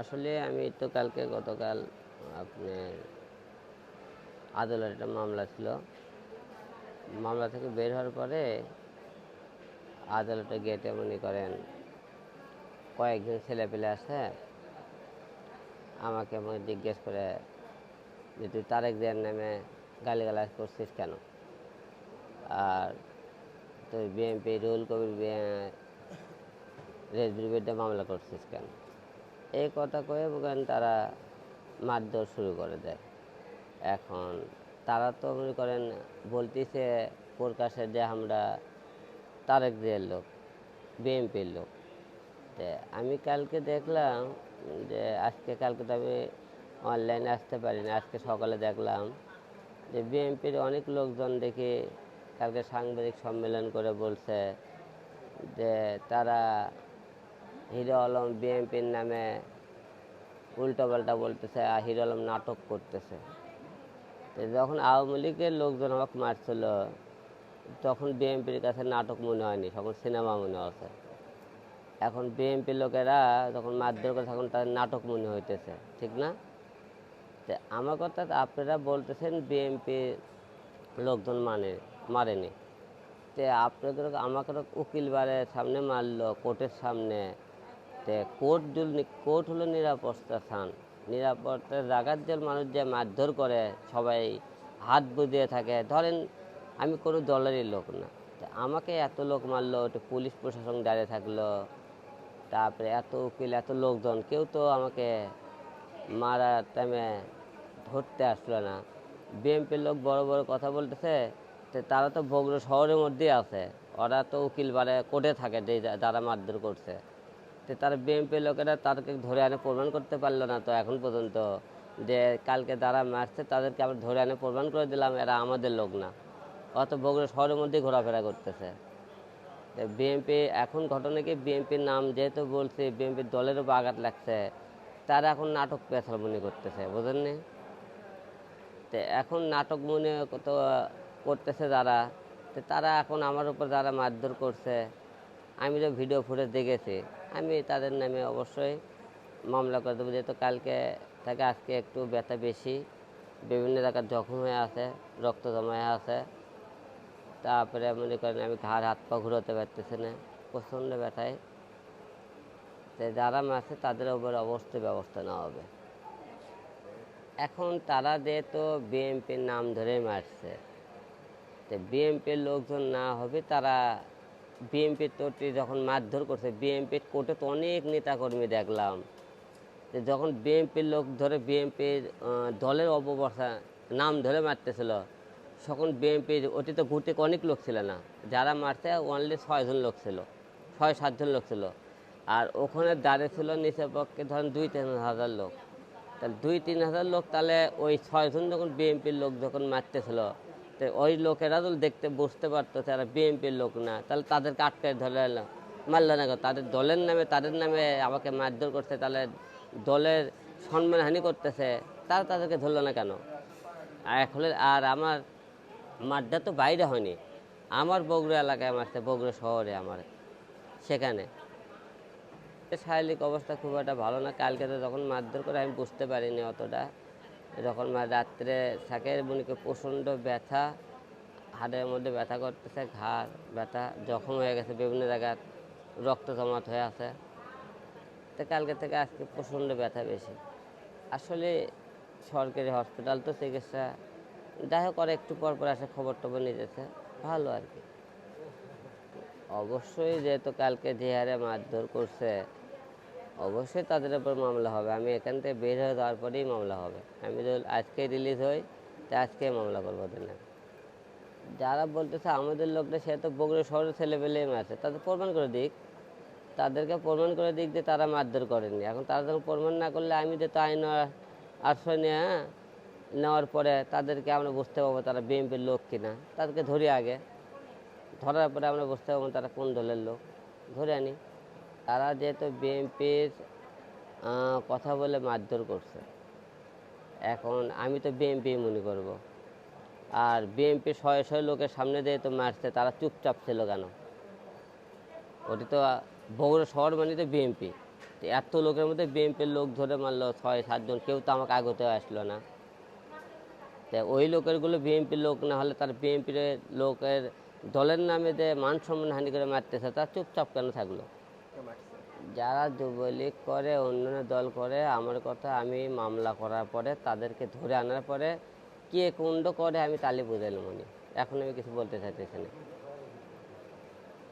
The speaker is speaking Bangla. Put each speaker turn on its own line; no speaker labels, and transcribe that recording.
আসলে আমি তো কালকে গতকাল, আপনার আদালতে একটা মামলা ছিল। মামলা থেকে বের হওয়ার পরে আদালতে গেটে মনে করেন কয়েকজন ছেলে পেলে আসে আমাকে মনে জিজ্ঞেস করে যে, তুই তারেক জিয়ার নামে গালিগালাজ করছিস কেন? আর তুই বিএনপি রুল কবির রেজবির বিরুদ্ধে মামলা করছিস কেন? এই কথা কয়ে বলেন তারা মারধর শুরু করে দেয়। এখন তারা তো মনে করেন বলতেছে, প্রকাশে যে আমরা তারেক জিয়ার লোক, বিএনপির লোক। আমি কালকে দেখলাম যে আজকে কালকে তো আমি অনলাইনে আসতে পারিনি আজকে সকালে দেখলাম যে বিএনপির অনেক লোকজন দেখি কালকে সাংবাদিক সম্মেলন করে বলছে যে তারা হিরো আলম বিএনপির নামে উল্টোপাল্টা বলতেছে আর হিরো আলম নাটক করতেছে। তো যখন আওয়ামী লীগের লোকজন আমাকে মারছিল, তখন বিএনপির কাছে নাটক মনে হয়নি, তখন সিনেমা মনে হচ্ছে এখন বিএনপি লোকেরা যখন মারধর করে, তখন তাদের নাটক মনে হইতেছে, ঠিক না? তো আমার কথা আপনারা বলতেছেন বিএনপি লোকজন মানে মারেনি। তে আপনাদের আমাকে উকিল বারের সামনে মারলো, কোর্টের সামনে। তে কোর্ট কোর্ট হলো নিরাপত্তা স্থান। নিরাপত্তার জায়গার যে মানুষ যে মারধর করে, সবাই হাত বুঝিয়ে থাকে। ধরেন, আমি কোনো দলেরই লোক না। আমাকে এত লোক মারলো পুলিশ প্রশাসন দাঁড়িয়ে থাকল, তারপরে এত উকিল, এত লোকজন, কেউ তো আমাকে মারার টাইমে ধরতে আসলো না। বিএনপির লোক বড় বড় কথা বলতেছে তারা তো বগুড়া শহরের মধ্যেই আছে। ওরা তো উকিল বারে কোর্টে থাকে যে, যারা মারধর করছে। তো তারা বিএনপির লোকেরা তাদেরকে ধরে আনে প্রমাণ করতে পারল না তো এখন পর্যন্ত। যে কালকে যারা মারছে তাদেরকে আমরা ধরে আনে প্রমাণ করে দিলাম, এরা আমাদের লোক না। অত বগুড়া শহরের মধ্যেই ঘোরাফেরা করতেছে। বিএনপি এখন ঘটনা কি? বিএনপির নাম যেহেতু বলছে বিএনপির দলের উপর আঘাত লাগছে, তারা এখন নাটক পেছাল মনে করতেছে বুঝেননি তো এখন নাটক মনে তো করতেছে যারা, তো তারা এখন আমার উপর যারা মারধর করছে আমি যে ভিডিও ফুটেজ দেখেছি। আমি তাদের নামে অবশ্যই মামলা করে দেবো। যেহেতু কালকে থেকে আজকে একটু ব্যথা বেশি, বিভিন্ন জায়গায় জখম হয়ে আছে, রক্ত জমা হয়ে আছে। তারপরে মনে করেন আমি ঘাড়, হাত পা ঘুরোতে পারতেছি না, প্রচণ্ড ব্যথায়। তো যারা মারছে, তাদের উপর অবশ্যই ব্যবস্থা নেওয়া হবে। এখন তারা যেহেতু বিএনপির নাম ধরে মারছে, তো বিএনপির লোকজন না হবে, তারা বিএনপির তোটি যখন মারধর করছে বিএনপির কোর্টে তো অনেক নেতাকর্মী দেখলাম। যখন বিএনপির লোক ধরে বিএনপির দলের অপবর্ষা নাম ধরে মারতেছিল, তখন বিএনপির ওটি তো ঘুরতে অনেক লোক ছিল না। যারা মারছে অনলি ছয়জন লোক ছিল, ছয় সাতজন লোক ছিল। আর ওখানে দাঁড়িয়ে ছিল নিচের পক্ষে ধরেন দুই, তিন হাজার লোক। তাহলে দুই, তিন হাজার লোক তাহলে ওই ছয়জন যখন বিএনপির লোক যখন মারতেছিল তো ওই লোকেরা তো দেখতে বুঝতে পারতো তারা বিএনপির লোক না। তাহলে তাদেরকে আটকে ধরে এলো। মারলো না? তাদের দলের নামে, তাদের নামে আমাকে মারধর করছে, তাহলে দলের সম্মানহানি করতেছে, তারা তাদেরকে ধরলো না কেন? আর এখন আর আমার মারটা তো বাইরে হয়নি। আমার বগুড়া এলাকায় মারছে, বগুড়া শহরে আমার, সেখানে। শারীরিক অবস্থা খুব একটা ভালো না। কালকে তো যখন মারধর করে, আমি বুঝতে পারিনি অতটা। যখন মা রাত্রে থাকে মনে প্রচণ্ড ব্যথা, হাড়ের মধ্যে ব্যথা করতেছে, ঘাড় ব্যথা, জখম হয়ে গেছে বিভিন্ন জায়গায় রক্ত জমাট হয়ে আছে। তো কালকে থেকে আজকে প্রচণ্ড ব্যথা বেশি। আসলে সরকারি হসপিটাল তো চিকিৎসা, যাই হোক আর একটু পর পর আসে খবর টবর নিতেছে ভালো আর কি। অবশ্যই যেহেতু কালকে যে হারে মারধর করছে অবশ্যই তাদের উপর মামলা হবে। আমি এখান থেকে বের হয়ে যাওয়ার পরেই মামলা হবে। আমি যদি আজকে রিলিজ হই, তা আজকে মামলা করব নামে। যারা বলতেছে আমাদের লোকটা, সে তো বগুড়া শহরের ছেলে পেলেই মারছে তাদের প্রমাণ করে দিক। তাদেরকে প্রমাণ করে দিক যে তারা মারধর করেনি। এখন তারা যখন প্রমাণ না করলে আমি যে তো আইন আশ্রয় নিয়ে হ্যাঁ নেওয়ার পরে তাদেরকে আমরা বুঝতে পারব তারা বিএনপির লোক কিনা তাদেরকে ধরি আগে। ধরার পরে আমরা বুঝতে পারব তারা কোন দলের লোক। ধরে আনি। তারা যেহেতু বিএনপির কথা বলে মারধর করছে। এখন আমি তো বিএনপি মনে করব। আর বিএনপি শয়ে শয়ে লোকের সামনে দিয়ে তো মারছে, তারা চুপচাপ ছিল কেন? ওটি তো বগুড়া শহর মানে তো বিএনপি। এত লোকের মধ্যে বিএনপির লোক ধরে মারলো, ছয় সাতজন কেউ তো আমাকে আগতেও আসলো না। তা ওই লোকেরগুলো বিএনপির লোক, না হলে তার বিএনপির লোকের দলের নামে যে মান সম্মান হানি করে মারতেছে, তার চুপচাপ কেন থাকল? যারা যুবলীগ করে, অন্যান্য দল করে, আমার কথা আমি মামলা করার পরে, তাদেরকে ধরে আনার পরে, কে কুণ্ড করে আমি তালি বুঝাইলাম এখন আমি কিছু বলতে চাইতেছি না।